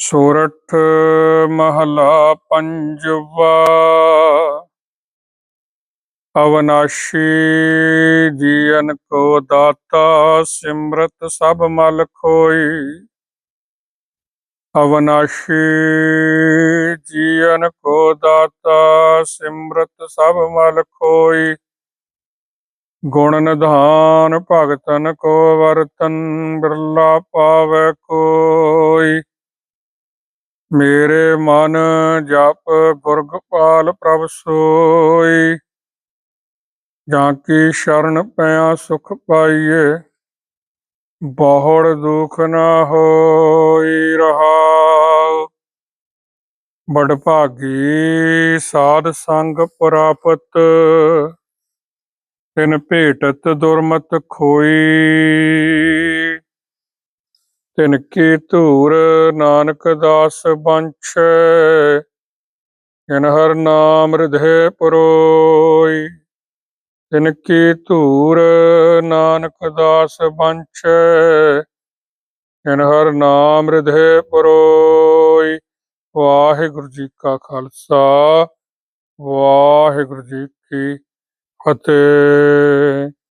ਸੋਰਠ ਮਹਲਾ ਪੰਜਵਾ। ਅਵਨਾਸ਼ੀ ਜੀਨ ਕੋ ਦਾਤਾ, ਸਿਮਰਤ ਸਭ ਮਲ ਖੋਈ। ਅਵਨਾਸ਼ੀ ਜੀਵਨ ਕੋ ਦਾਤਾ, ਸਿਮਰਤ ਸਭ ਮਲ ਖੋਈ। ਗੁਣ ਨਿਧਾਨ ਭਗਤਨ ਕੋ ਵਰਤਨ ਬਿਰਲਾ ਪਾਵੈ ਕੋ ਮੇਰੇ ਮਨ ਜਪ ਗੁਰਗੋਪਾਲ ਪ੍ਰਭ ਸੋਈ, ਜਾਂ ਕੀ ਸ਼ਰਨ ਪਿਆ ਸੁਖ ਪਾਈਏ, ਬਹੁੜ ਦੁਖ ਨਾ ਹੋਈ ਰਹਾਉ। ਬੜ ਭਾਗੀ ਸਾਧ ਸੰਗ ਪ੍ਰਾਪਤ, ਤਿਨ ਭੇਟਤ ਦੁਰਮਤ ਖੋਈ। ਤਿਨ ਕੀ ਧੂਰ ਨਾਨਕ ਦਾਸ ਬੰਛੈ, ਜਿਨ ਹਰ ਨਾਮ ਹਿਰਦੈ ਪਰੋਈ। ਤਿਨ ਕੀ ਧੂਰ ਨਾਨਕ ਦਾਸ ਬੰਛੈ, ਜਿਨ ਹਰ ਨਾਮ ਹਿਰਦੈ ਪਰੋਈ। ਵਾਹਿਗੁਰੂ ਜੀ ਕਾ ਖਾਲਸਾ, ਵਾਹਿਗੁਰੂ ਜੀ ਕੀ ਫਤਿਹ।